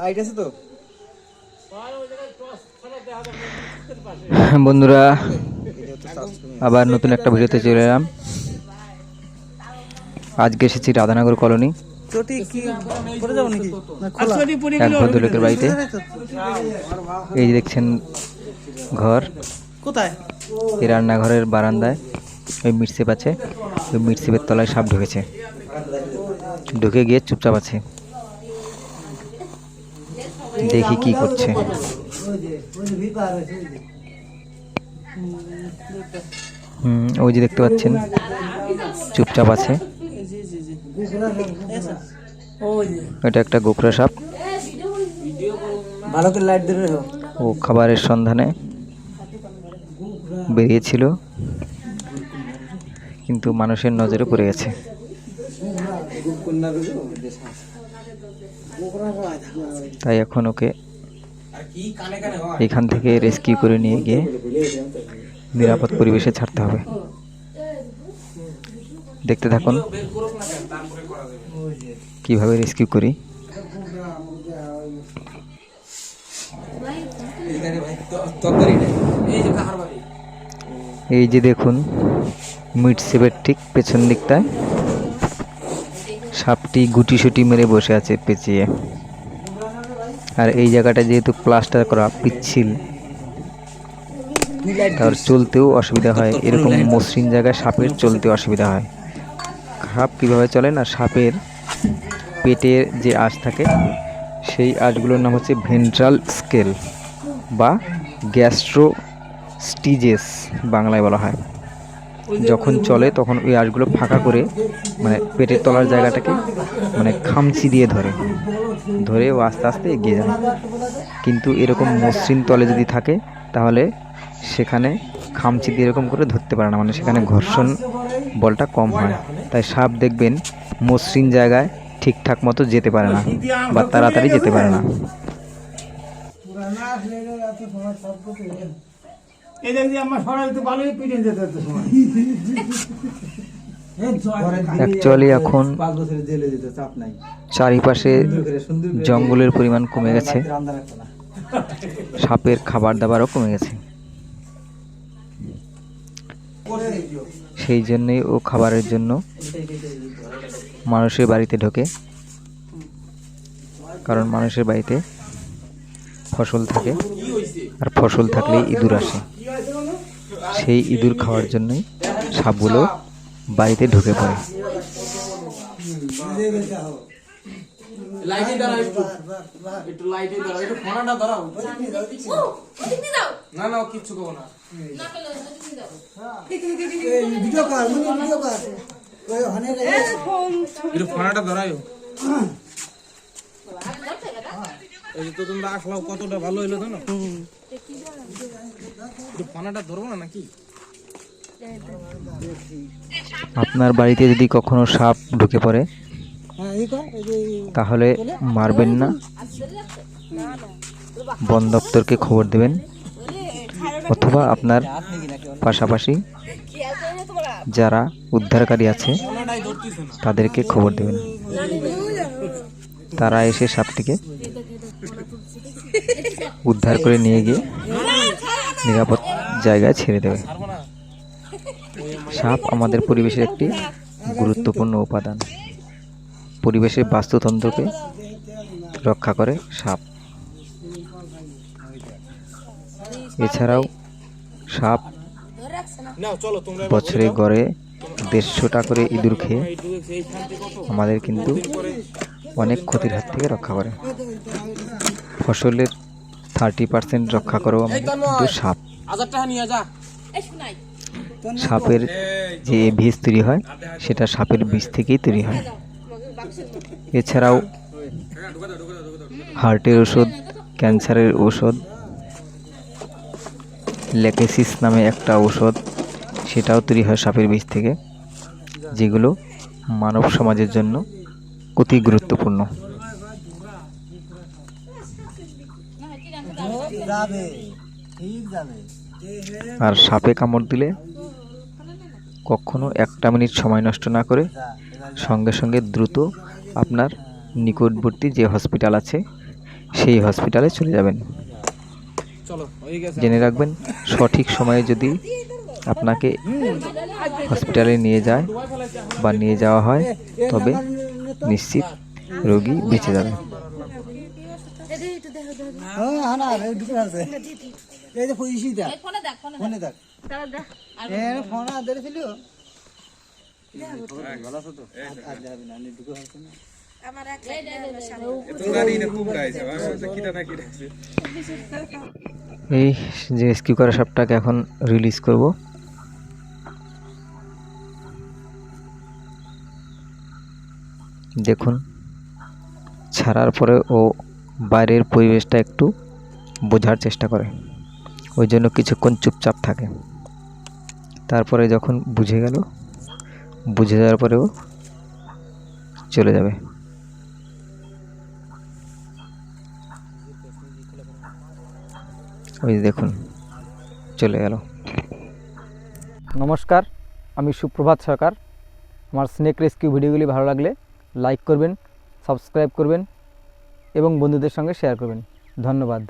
Light আছে তো? বন্ধুরা আবার নতুন একটা ভিডিওতে চলে এলাম। আজকে এসেছি রাধানগর কলোনি। এক ভদ্রলোকের বাড়িতে। এই যে দেখছেন ঘর। কোথায়? এই রান্নাঘরের বারান্দায়। ওই মিটসেপ আছে। ওই মিটসেপের তলায় সাপ ঢুকেছে। ঢুকে গিয়ে চুপচাপ আছে। দেখি কি করছে। হুম, ওই যে দেখতে পাচ্ছেন, চুপচাপ আছে। এটা একটা গোকরা সাপ। ও খাবারের সন্ধানে বেরিয়েছিল, কিন্তু মানুষের নজরে পড়ে গেছে। তাই এখন ওকে এখান থেকে রেস্কিউ করে নিয়ে গিয়ে নিরাপদ পরিবেশে ছাড়তে হবে। দেখতে থাকুন কীভাবে রেস্কিউ করি। এই যে দেখুন মিট সেবের ঠিক পেছন দিকটায়। সাপটি গুটি সুটি মেরে বসে আছে পেঁচিয়ে। আর এই জায়গাটা যেহেতু প্লাস্টার করা পিচ্ছিল, তার চলতেও অসুবিধা হয়। এরকম মসৃণ জায়গায় সাপের চলতে অসুবিধা হয়। সাপ কীভাবে চলে না, সাপের পেটের যে আঁশ থাকে, সেই আঁশগুলোর নাম হচ্ছে ভেন্ট্রাল স্কেল বা গ্যাস্ট্রো স্টিজেস বাংলায় বলা হয়। যখন চলে তখন ওই আঁশগুলো ফাঁকা করে মানে পেটের তলার জায়গাটাকে মানে খামচি দিয়ে ধরে। ধরে ও আস্তে আস্তে এগিয়ে যায়। কিন্তু এরকম মসৃণ তলে যদি থাকে, তাহলে সেখানে খামচি দিয়ে এরকম করে ধরতে পারে না। মানে সেখানে ঘর্ষণ বলটা কম হয়। তাই সাপ দেখবেন মসৃণ জায়গায় ঠিকঠাক মতো যেতে পারে না বা তাড়াতাড়ি যেতে পারে না। এই দেখ আমার সরাই তো ভালোই পিটে যেত এত সময়। অ্যাকচুয়ালি এখন পাঁচ বছরের জেলে যেতে চাপ নাই। চারিপাশে জঙ্গলের পরিমাণ কমে গেছে। সাপের খাবার দাবারও কমে গেছে। সেই জন্যই ও খাবারের জন্য মানুষের বাড়িতে ঢোকে। কারণ মানুষের বাড়িতে ফসল থাকে। আর ফসল থাকলেই ইঁদুর আসে। সেই ইঁদুর খাওয়ার জন্যই সাপগুলো বাড়িতে ঢুকে পড়ে। লাইটে দাঁড়াও একটু। একটু লাইটে দাঁড়াও। একটু ফোনাটা দাঁড়াও। না না ও কিচ্ছু করব না। ভিডিও কর ভিডিও কর ওই ওখানে একটু ফোনাটা এই তো তোমরা আসলাও কতটা ভালো হইল জানো? একটু ফোনাটা ধরবো না নাকি? আপনার বাড়িতে যদি কখনো সাপ ঢুকে পড়ে হ্যাঁ তাহলে মারবেন না। বন দপ্তরকে খবর দেবেন। অথবা আপনার পাশাপাশি যারা উদ্ধারকারী আছে তাদেরকে খবর দেবেন। তারা এসে সাপটিকে উদ্ধার করে নিয়ে গিয়ে নিরাপদ জায়গায় ছেড়ে দেবে। সাপ আমাদের পরিবেশের একটি গুরুত্বপূর্ণ উপাদান। পরিবেশের বাস্তুতন্ত্রকে রক্ষা করে সাপ। এছাড়াও সাপ বছরে গড়ে দেড়শোটা করে ইঁদুর খেয়ে আমাদের কিন্তু অনেক ক্ষতির হাত থেকে রক্ষা করে। ফসলের থার্টি পার্সেন্ট রক্ষা করেও আমাদের কিন্তু সাপ হাজার টাকা নিয়ে যা। সাপের যে বীজ তৈরি হয় সেটা সাপের বীজ থেকেই তৈরি হয়। এছাড়াও হার্টের ওষুধ ক্যান্সারের ওষুধ লেকেসিস নামে একটা ওষুধ সেটাও তৈরি হয় সাপের বীজ থেকে যেগুলো মানব সমাজের জন্য অতি গুরুত্বপূর্ণ। আর সাপে কামড় দিলে কখনো একটা মিনিট সময় নষ্ট না করে সঙ্গে সঙ্গে দ্রুত আপনার নিকটবর্তী যে হসপিটাল আছে সেই হসপিটালে চলে যাবেন। জেনে রাখবেন সঠিক সময়ে যদি আপনাকে হসপিটালে নিয়ে যায় বা নিয়ে যাওয়া হয় তবে নিশ্চিত রোগী বেঁচে যাবে। এই দুটো আছে। এই যে পয়সিটা ফোনে দেখ ফোনে ফোনে দেখ। তারা দেখ এ ফোন আর ধরেছিল আজ যাবে না নি দুটো আছে না। আমার এক এই যে রেস্কিউ করা সাপটাকে এখন রিলিজ করব। দেখুন ছাড়ার পরে ও বাইরের পরিবেশটা একটু বোঝার চেষ্টা করে। ওই জন্য কিছুক্ষণ চুপচাপ থাকে। তারপরে যখন বুঝে গেল, বুঝে যাওয়ার পরেও চলে যাবে। ওই দেখুন, চলে গেল। নমস্কার, আমি সুপ্রভাত সরকার। আমার স্নেক রেস্কিউ ভিডিওগুলি ভালো লাগলে লাইক করবেন, সাবস্ক্রাইব করবেন এবং বন্ধুদের সঙ্গে শেয়ার করবেন। ধন্যবাদ।